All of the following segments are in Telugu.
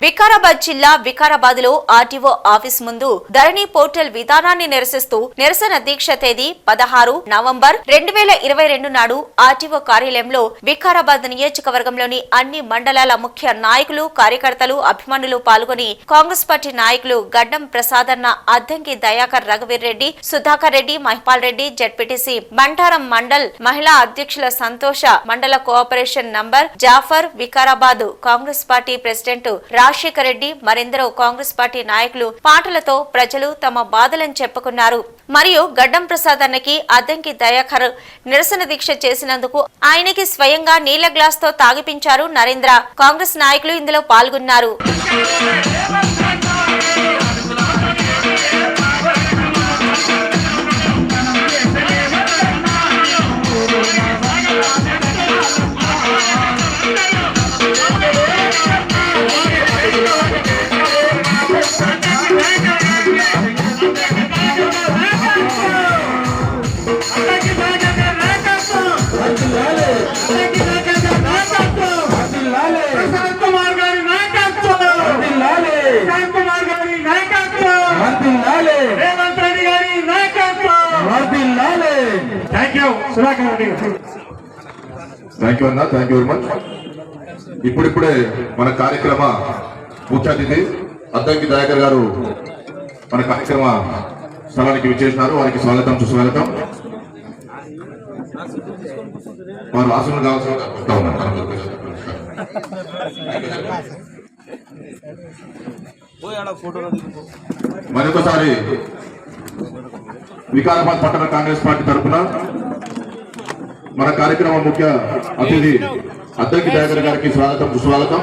వికారాబాద్ జిల్లా వికారాబాద్లో ఆర్టీఓ ఆఫీస్ ముందు ధరణి పోర్టల్ విధానాన్ని నిరసిస్తూ నిరసన దీక్ష తేదీ పదహారు నవంబర్ రెండు వేల ఇరవై రెండు నాడు ఆర్టీఓ కార్యాలయంలో వికారాబాద్ నియోజకవర్గంలోని అన్ని మండలాల ముఖ్య నాయకులు కార్యకర్తలు అభిమానులు పాల్గొని కాంగ్రెస్ పార్టీ నాయకులు గడ్డం ప్రసాదన్న అద్దంకి దయాకర్ రఘువీర్ రెడ్డి సుధాకర్ రెడ్డి మహిపాల్ రెడ్డి జడ్పీటీసీ బంటారం మండల్ మహిళా అధ్యక్షుల సంతోష మండల cooperation number Jaffar Vikarabad Congress party president Rajasekhara Reddy మరెందరో Congress party నాయకులు పాటలతో ప్రజలు తమ బాధలను చెప్పుకున్నారు. మరియు గడ్డం ప్రసాద్ అన్నకి అద్దంకి దయాకర్ నిరసన దీక్ష చేసినందుకు ఆయనకి స్వయంగా నీళ్ళ గ్లాస్తో తాగిపించారు నరేంద్ర. కాంగ్రెస్ నాయకులు ఇందులో పాల్గొన్నారు. థ్యాంక్ యూ అన్న థ్యాంక్ యూ వెరీ మచ్. ఇప్పుడిప్పుడే మన కార్యక్రమ ముఖ్య అతిథి అద్దంకి దయాకర్ గారు మన కార్యక్రమ స్థలానికి విచ్చేసినారు. వారికి స్వాగతం సుస్వాగతం. వారు ఆసనం కావాల్సిన మరొకసారి వికారాబాద్ పట్టణ కాంగ్రెస్ పార్టీ తరఫున మన కార్యక్రమం ముఖ్య అతిథి అద్దంకి దయాకర్ గారికి స్వాగతం. సుస్వాగతం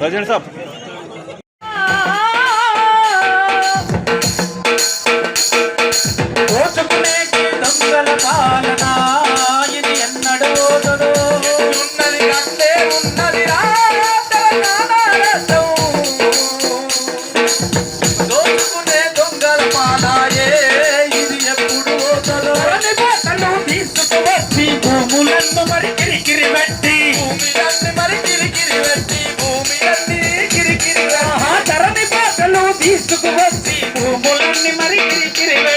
ప్రజెంట్ సాబ్. மறைத்திருக்கிறேன்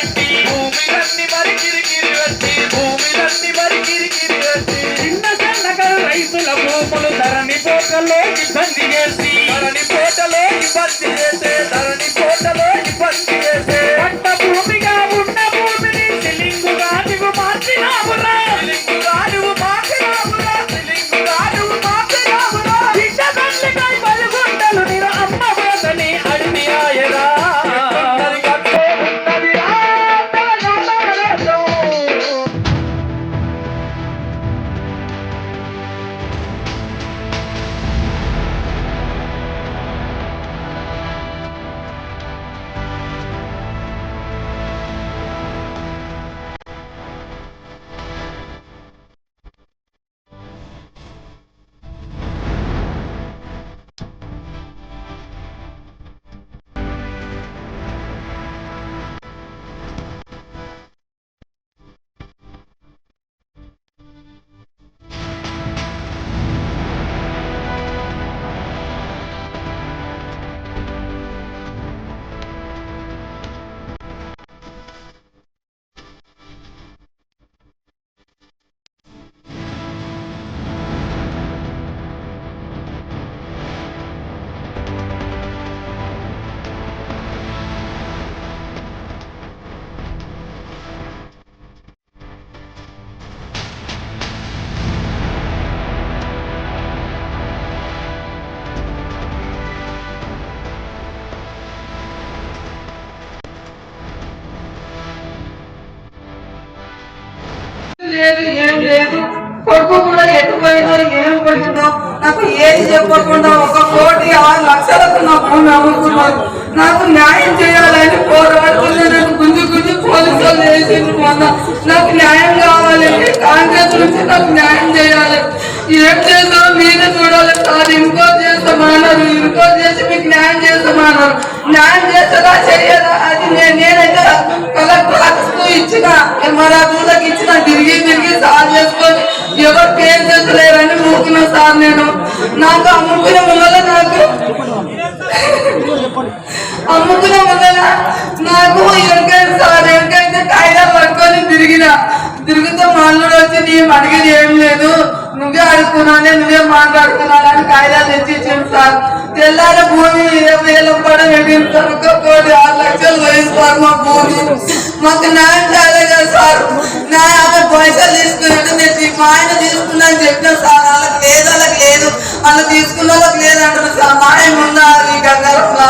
ఏం లేదు. కొడుకు కూడా ఎటుపోయిందో ఏం పోయిందో నాకు ఏది చెప్పకుండా ఒక కోటి ఆరు లక్షలకు నా భూమి అమ్ముకున్నారు. నాకు న్యాయం చేయాలని పోరాడుతుంది నన్ను గుంజు గుంజు పోలీసులు వేసి నాకు న్యాయం కావాలి. కాంగ్రెస్ నుంచి నాకు న్యాయం చేయాలి. ఏం చేస్తారో మీరే చూడాలి. సార్ ఇంకో చేస్తామన్నారు ఇంకో చేసి మీకు న్యాయం చేస్తామన్నారు న్యాయం చేస్తారా చెయ్యరా అది నేను నేనైతే కలెక్టర్ ఆఫీస్కు ఇచ్చిన ఎంఆర్ఆర్లకు ఇచ్చిన తిరిగి తిరిగి కాల్ చేసుకొని ఎవరు పేరు చేసలేరని మూకున్నా సార్ నేను. నాకు అమ్ముకునే ముందర నాకు అమ్ముకునే ముందర నాకు ఎరకైంది సార్ ఎనకైతే కాగితాలు పట్టుకొని తిరిగిన. తిరుగుతూ మళ్ళీ వచ్చి నేను అడిగేది ఏం లేదు. నువ్వే అడుగుతున్నానే నువ్వే మాట్లాడుతున్నాను అని కాగితాలు తెచ్చి ఇచ్చాను సార్. తెల్లారి భూమి ఇరవై వేల పడ వెళ్ళిన సార్ కోటి ఆరు లక్షలు వయసు సార్ మా భూమి. మాకు న్యాయం చేయాలి కదా సార్. నా ఆమె పైసలు తీసుకున్నట్టు నేను మా ఆయన తీసుకున్నా అని చెప్పిన సార్. వాళ్ళకి లేదు వాళ్ళకి లేదు. వాళ్ళు తీసుకున్న వాళ్ళకి లేదు అంటారు సార్. న్యాయం ఉందా ఈ గంగారంలో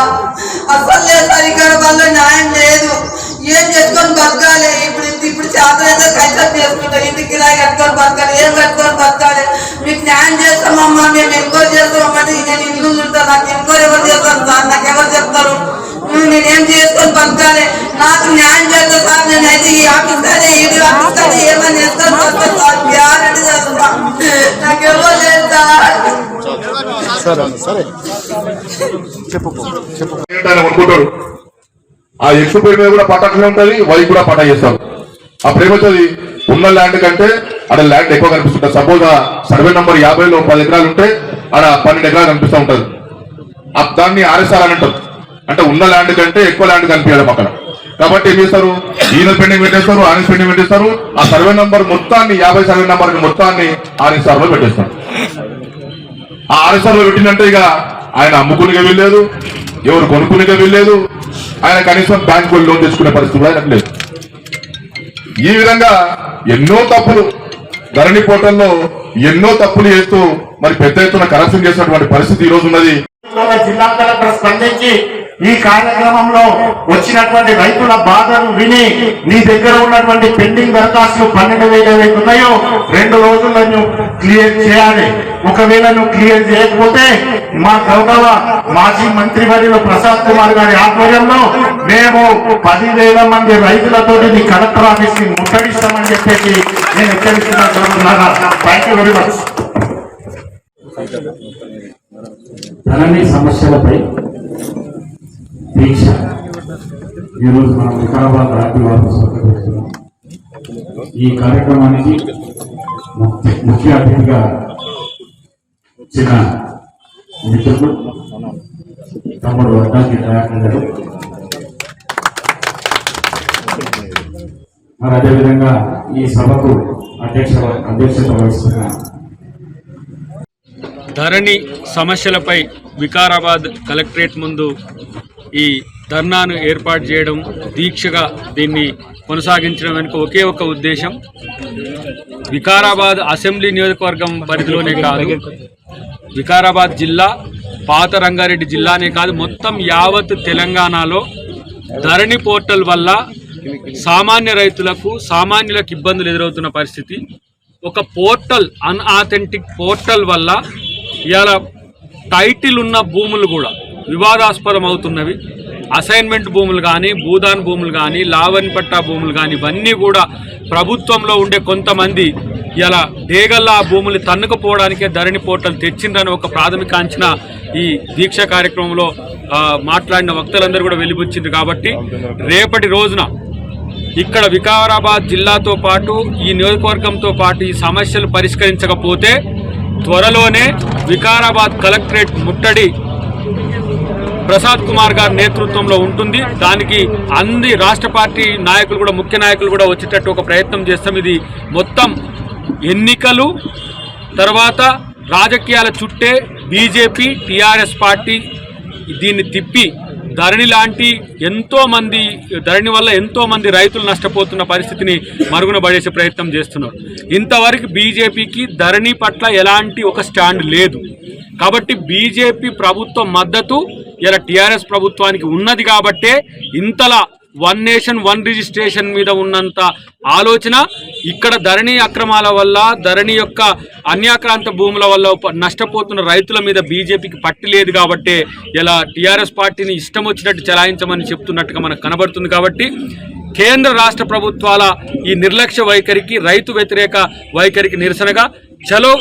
అసలు లేదు సార్ ఇక్కడ వల్ల న్యాయం లేదు. ఏం చేసుకొని బతకాలి? ఇప్పుడు ఇప్పుడు చేత అయితే కైసలు చేసుకుంటాం ఇంటికి కిరాయి కట్టుకొని బతకాలి. ఏం కట్టుకొని బతకాలి? మీకు న్యాయం చేస్తామమ్మా. మేము ఎంక్వైరీ చేస్తామమ్మని నేను ఇల్లు ఉంటాను నాకు ఎంక్వైరీ ఎవరు చేస్తాను సార్? నాకు సార్ ఆ ఎక్కువ పేరు మీద కూడా పట్టట్లే ఉంటది వై కూడా పట్ట చేస్తారు. అప్పుడు ఏమవుతుంది ఉన్న ల్యాండ్ కంటే ఆడ ల్యాండ్ ఎక్కువ కనిపిస్తుంటది. సపోజ్ ఆ సర్వే నంబర్ యాభైలో పది ఎకరాలు ఉంటే ఆడ పన్నెండు ఎకరాలు కనిపిస్తూ ఉంటది. దాన్ని ఆర్ఎస్ఆర్ అని అంటారు. అంటే ఉన్న ల్యాండ్ కంటే ఎక్కువ ల్యాండ్ కనిపించడం అక్కడ కాబట్టి ఏం చేస్తారు? ఈయన పెండింగ్ పెట్టేస్తారు ఆయన పెండింగ్ పెట్టేస్తారు. ఆ సర్వే నంబర్ మొత్తాన్ని యాభై సర్వే నంబర్ మొత్తాన్ని ఆర్ఎస్ఆర్లో పెట్టేస్తారు. ఆ ఆర్ఎస్ఆర్ పెట్టినట్టే ఇక ఆయన అమ్ముకునిగా వెళ్ళలేదు ఎవరు కొనుక్కునిగా వెళ్ళలేదు ఆయన కనీసం బ్యాంకు లోన్ తెచ్చుకునే పరిస్థితి కూడా లేదు. ఈ విధంగా ఎన్నో తప్పులు ధరణి పోర్టల్లో ఎన్నో తప్పులు చేస్తూ మరి పెద్ద ఎత్తున కరప్షన్ చేసినటువంటి పరిస్థితి ఈ రోజు ఉన్నది. జిల్లా కలెక్టర్ స్పందించి ఈ కార్యక్రమంలో వచ్చినటువంటి రైతుల బాధను విని నీ దగ్గర ఉన్నటువంటి పెండింగ్ దరఖాస్తులు పన్నెండు వేల ఏవైతే ఉన్నాయో రెండు రోజుల్లో నువ్వు క్లియర్ చేయాలి. ఒకవేళ నువ్వు క్లియర్ చేయకపోతే మా గౌరవ మాజీ మంత్రి వర్యులు ప్రసాద్ కుమార్ గారి ఆధ్వర్యంలో మేము పదివేల మంది రైతులతో నీ కలెక్టర్ ఆఫీస్ని ముట్టడిస్తామని చెప్పేసి నేను హెచ్చరిస్తున్నాను. Thank you very much Dharani సమస్యలపై దీక్ష ఈరోజు మనం వికారాబాద్ రాత్రి ఆఫీస్ వద్ద ఈ కార్యక్రమానికి ముఖ్య అతిథిగా వచ్చిన మిత్రులు తమ్ముడు వడ్డాకి దయాకర్ గారు. మరి అదేవిధంగా ఈ సభకు అధ్యక్ష అధ్యక్షత వహిస్తున్న ధరణి సమస్యలపై వికారాబాద్ కలెక్టరేట్ ముందు ఈ ధర్నాను ఏర్పాటు చేయడం దీక్షగా దీన్ని కొనసాగించడం వెనుక ఒకే ఒక ఉద్దేశం. వికారాబాద్ అసెంబ్లీ నియోజకవర్గం పరిధిలోనే కాదు వికారాబాద్ జిల్లా పాత రంగారెడ్డి జిల్లానే కాదు మొత్తం యావత్ తెలంగాణలో ధరణి పోర్టల్ వల్ల సామాన్య రైతులకు సామాన్యులకు ఇబ్బందులు ఎదురవుతున్న పరిస్థితి. ఒక పోర్టల్ అన్ఆథెంటిక్ పోర్టల్ వల్ల ఇవాళ టైటిల్ ఉన్న భూములు కూడా వివాదాస్పదం అవుతున్నవి అసైన్మెంట్ భూములు కానీ భూదాన్ భూములు కానీ లావణి పట్టా భూములు కానీ ఇవన్నీ కూడా ప్రభుత్వంలో ఉండే కొంతమంది ఇలా డేగల్లా ఆ భూములు తన్నుకుపోవడానికే ధరణి పోర్టల్ తెచ్చిందని ఒక ప్రాథమిక అంచనా ఈ దీక్ష కార్యక్రమంలో మాట్లాడిన వక్తలందరూ కూడా వెలిబుచ్చింది కాబట్టి రేపటి రోజున ఇక్కడ వికారాబాద్ జిల్లాతో పాటు ఈ నియోజకవర్గంతో పాటు ఈ సమస్యలు పరిష్కరించకపోతే త్వరలోనే వికారాబాద్ కలెక్టరేట్ ముట్టడి ప్రసాద్ కుమార్ గారి నేతృత్వంలో ఉంటుంది. దానికి అన్ని రాష్ట్ర పార్టీ నాయకులు కూడా ముఖ్య నాయకులు కూడా వచ్చేటట్టు ఒక ప్రయత్నం చేస్తాం. ఇది మొత్తం ఎన్నికలు తర్వాత రాజకీయాల చుట్టే బీజేపీ టీఆర్ఎస్ పార్టీ దీన్ని తిప్పి ధరణి లాంటి ఎంతోమంది ధరణి వల్ల ఎంతోమంది రైతులు నష్టపోతున్న పరిస్థితిని మరుగున పడేసే ప్రయత్నం చేస్తున్నారు. ఇంతవరకు బీజేపీకి ధరణి పట్ల ఎలాంటి ఒక స్టాండ్ లేదు. కాబట్టి బీజేపీ ప్రభుత్వ మద్దతు ఇలా టీఆర్ఎస్ ప్రభుత్వానికి ఉన్నది కాబట్టే ఇంతలా వన్ నేషన్ వన్ రిజిస్ట్రేషన్ మీద ఉన్నంత ఆలోచన ఇక్కడ ధరణి అక్రమాల వల్ల ధరణి యొక్క అన్యాక్రాంత భూముల వల్ల నష్టపోతున్న రైతుల మీద బీజేపీకి పట్టి లేదు కాబట్టే ఇలా టీఆర్ఎస్ పార్టీని ఇష్టం వచ్చినట్టు చలాయించమని చెప్తున్నట్టుగా మనకు కనబడుతుంది కాబట్టి కేంద్ర రాష్ట్ర ప్రభుత్వాల ఈ నిర్లక్ష్య వైఖరికి రైతు వ్యతిరేక వైఖరికి నిరసనగా చలో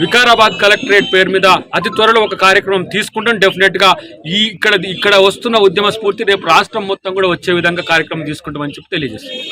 వికారాబాద్ కలెక్టరేట్ పేరు మీద అతి త్వరలో ఒక కార్యక్రమం తీసుకుంటాం. డెఫినెట్గా ఈ ఇక్కడ ఇక్కడ వస్తున్న ఉద్యమ స్ఫూర్తి రేపు రాష్ట్రం మొత్తం కూడా వచ్చే విధంగా కార్యక్రమం తీసుకుంటామని చెప్పి తెలియజేస్తుంది